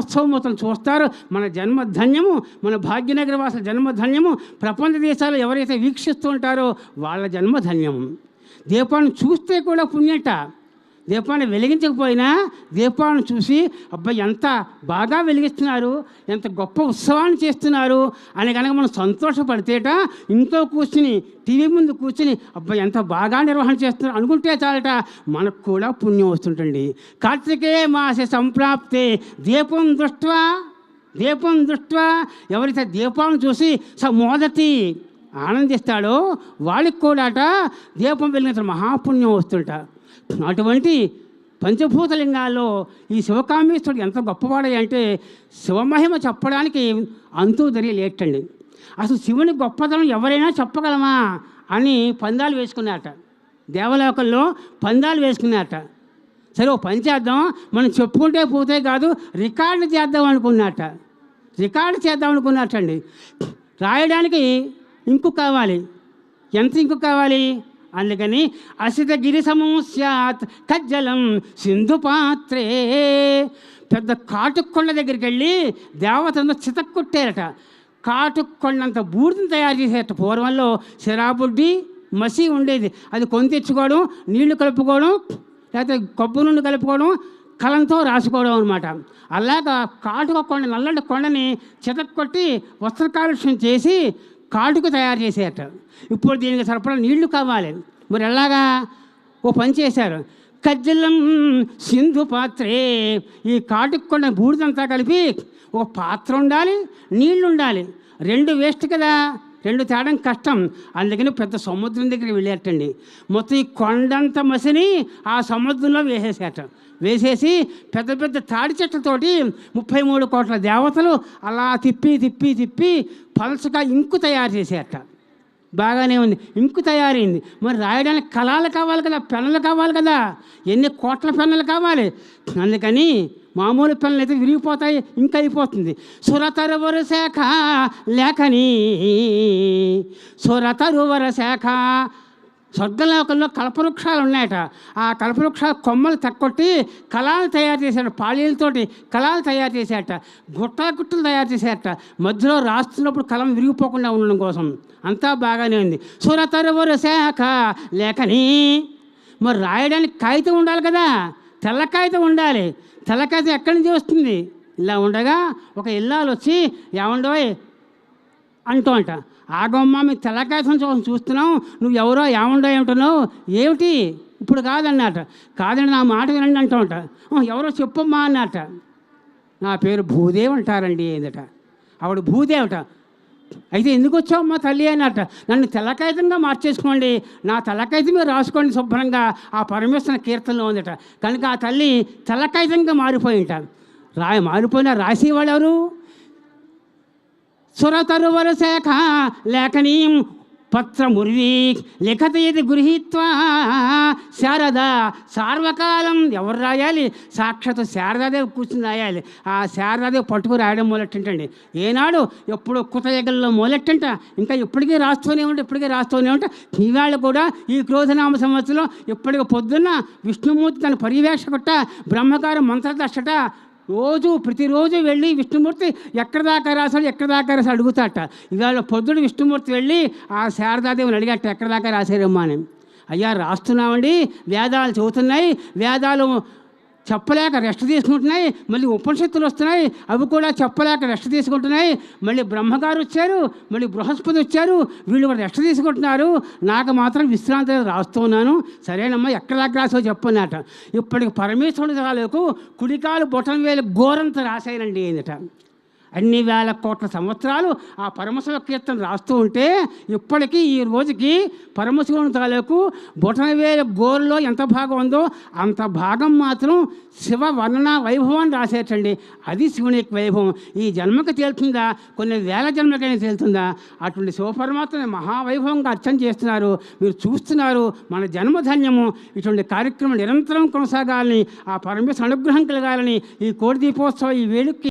కళ్యాణోత్సవం చూస్తారు. మన జన్మ ధన్యము మన భాగ్యనగర వాసుల జన్మ ధన్యము ప్రపంచ దేశాలు ఎవరైతే వీక్షిస్తూ ఉంటారో వాళ్ళ జన్మ ధన్యము. దీపాన్ని చూస్తే కూడా పుణ్యట. దీపాన్ని వెలిగించకపోయినా దీపాలను చూసి అబ్బాయి ఎంత బాగా వెలిగిస్తున్నారు ఎంత గొప్ప ఉత్సవాన్ని చేస్తున్నారు అని కనుక మనం సంతోషపడితేట ఇంట్లో కూర్చుని టీవీ ముందు కూర్చుని అబ్బాయి ఎంత బాగా నిర్వహణ చేస్తున్నారు అనుకుంటే చాలట మనకు కూడా పుణ్యం వస్తుంటండి కార్తికే మాస సంప్రాప్తే దీపం దృష్ట్వా దీపం దృష్ట్వా ఎవరైతే దీపాలను చూసి స మొదటి ఆనందిస్తాడో వాళ్ళకి కూడాట దీపం వెలిగించిన మహాపుణ్యం వస్తుంట. అటువంటి పంచభూతలింగాల్లో ఈ శివకామేశ్వరుడు ఎంత గొప్పవాడే అంటే శివమహిమ చెప్పడానికి అంతూ తెలియలేటండి అసలు శివుని గొప్పతనం ఎవరైనా చెప్పగలమా అని పందాలు వేసుకున్నారట. దేవలోకంలో పందాలు వేసుకున్నారట. సరే ఓ పని చేద్దాం మనం చెప్పుకుంటే పోతే కాదు రికార్డు చేద్దాం అనుకున్నట్ట రికార్డు చేద్దాం అనుకున్నట్టండి రాయడానికి ఇంకు కావాలి. ఎంత ఇంకు కావాలి? అందుకని అసిత గిరి సమం కజ్జలం సింధు పాత్రే. పెద్ద కాటుకొండ దగ్గరికి వెళ్ళి దేవతను చితక్కొట్టారట. కాటుకొండంత బూడిదని తయారు చేసేట. పూర్వంలో శరాబుడ్డి మసి ఉండేది. అది కొని తెచ్చుకోవడం నీళ్ళు కలుపుకోవడం లేకపోతే కొబ్బరి నుండి కలుపుకోవడం కలంతో రాసుకోవడం అనమాట అలాగా కాటుక కొండ నల్లటి కొండని చితక్కొట్టి వస్త్ర కాలుష్యం చేసి కాటుకు తయారు చేసేట ఇప్పుడు దీనికి సరిపడా నీళ్ళు కావాలి. మరి ఎలాగా? ఓ పని చేశారు. కజ్జలం సింధు పాత్రే. ఈ కాటుకు కొండ బూడిదంతా కలిపి ఒక పాత్ర ఉండాలి నీళ్ళు ఉండాలి. రెండు వేస్ట్ కదా. రెండు తేడం కష్టం. అందుకని పెద్ద సముద్రం దగ్గర వెళ్ళేటండి. మొత్తం ఈ కొండంత మసిని ఆ సముద్రంలో వేసేసేట. వేసేసి పెద్ద పెద్ద తాడి చెట్లతోటి ముప్పై మూడు కోట్ల దేవతలు అలా తిప్పి తిప్పి తిప్పి పలసగా ఇంకు తయారు చేసేట. బాగానే ఉంది. ఇంకు తయారైంది. మరి రాయడానికి కళాలు కావాలి కదా పెన్నులు కావాలి కదా. ఎన్ని కోట్ల పెన్నులు కావాలి? అందుకని మామూలు పెన్నులు అయితే విరిగిపోతాయి ఇంకా అయిపోతుంది. సురతరువర శాఖ లేఖని సురతరువర శాఖ స్వర్గలోకంలో కల్పవృక్షాలు ఉన్నాయట. ఆ కల్పవృక్షాల కొమ్మలు తక్కొట్టి కళాలు తయారు చేశాడు పాళీలతోటి కళాలు తయారు చేశాట గుట్ట గుట్టలు తయారు చేశాట. మధ్యలో రాస్తున్నప్పుడు కలం విరిగిపోకుండా ఉండడం కోసం. అంతా బాగానే ఉంది. సురతరువర శాఖ లేఖని. మరి రాయడానికి కాగితం ఉండాలి కదా. తెల్ల కాగితం ఉండాలి. తెల్ల కాగితం ఎక్కడి నుంచి వస్తుంది? ఇలా ఉండగా ఒక ఇల్లాలు వచ్చి ఏమండోయ్ అంటూ అంట. ఆగమ్మ మీ తెల్లకాయసం చూ- చూస్తున్నాం. నువ్వు ఎవరో ఏముండో ఏమిటన్నావు? ఏమిటి? ఇప్పుడు కాదన్నట. కాదండి నా మాట వినండి అంటూ అంట. ఎవరో చెప్పమ్మా అన్నట. నా పేరు భూదేవి అంటారండి ఏందట. ఆవిడ భూదేవట అయితే ఎందుకు వచ్చావమ్మా తల్లి అన్నట నన్ను తెల్లకాయితంగా మార్చేసుకోండి. నా తెల్లకాయితం మీరు రాసుకోండి శుభ్రంగా. ఆ పరమేశ్వర కీర్తనలో ఉందట. కనుక ఆ తల్లి తెల్లకాయితంగా మారిపోయింట. రాయ మారిపోయిన రాసేవాళ్ళు ఎవరు? సురతరువర శాఖ లేఖనీయం పత్రముర్వీ లిఖత ఇది గృహీత్వా. శారద సార్వకాలం ఎవరు రాయాలి? సాక్షాత్ శారదాదేవి కూర్చుని రాయాలి. ఆ శారదాదేవి పట్టుకు రాయడం మొదలెట్టండి ఏనాడు ఎప్పుడు కుతయగల్లో మొదలెట్టంట. ఇంకా ఇప్పటికీ రాస్తూనే ఉంటే ఇప్పటికీ రాస్తూనే ఉంటే ఈవేళ కూడా ఈ క్రోధనామ సంవత్సరం ఇప్పటికి పొద్దున్న విష్ణుమూర్తి తన పర్యవేక్షకుట బ్రహ్మకారు మంత్రదర్శట రోజు ప్రతిరోజు వెళ్ళి విష్ణుమూర్తి ఎక్కడ దాకా రాశాడు ఎక్కడ దాకా రాశాడు అడుగుతాట. ఇవాళ పొద్దుడు విష్ణుమూర్తి వెళ్ళి ఆ శారదాదేవిని అడిగట ఎక్కడ దాకా రాశారమ్మా అని. అయ్యా రాస్తున్నామండి వేదాలు చదువుతున్నాయి వేదాలు చెప్పలేక రెస్ట్ తీసుకుంటున్నాయి మళ్ళీ ఉపనిషత్తులు వస్తున్నాయి అవి కూడా చెప్పలేక రెస్ట్ తీసుకుంటున్నాయి. మళ్ళీ బ్రహ్మగారు వచ్చారు మళ్ళీ బృహస్పతి వచ్చారు వీళ్ళు కూడా రెస్ట్ తీసుకుంటున్నారు. నాకు మాత్రం విశ్రాంతి రాస్తున్నాను సరేనమ్మా ఎక్కడ రాసో చెప్పన్నట. ఇప్పటికి పరమేశ్వరుడు తాలూకు కుడికాలు బొటం వేలు ఘోరంత రాశానండి ఏందట. అన్ని వేల కోట్ల సంవత్సరాలు ఆ పరమశివ కీర్తన రాస్తూ ఉంటే ఇప్పటికీ ఈ రోజుకి పరమశివుని తాలూకు బొటనవేల గోరులో ఎంత భాగం ఉందో అంత భాగం మాత్రం శివ వర్ణన వైభవాన్ని రాసేటండి. అది శివుని యొక్క వైభవం. ఈ జన్మకి తేలుతుందా? కొన్ని వేల జన్మకైనా తేలుతుందా? అటువంటి శివపరమాత్మని మహావైభవంగా అర్చన చేస్తున్నారు. మీరు చూస్తున్నారు మన జన్మధన్యము. ఇటువంటి కార్యక్రమం నిరంతరం కొనసాగాలని ఆ పరమేశ్వర అనుగ్రహం కలగాలని ఈ కోడి దీపోత్సవం ఈ వేడుక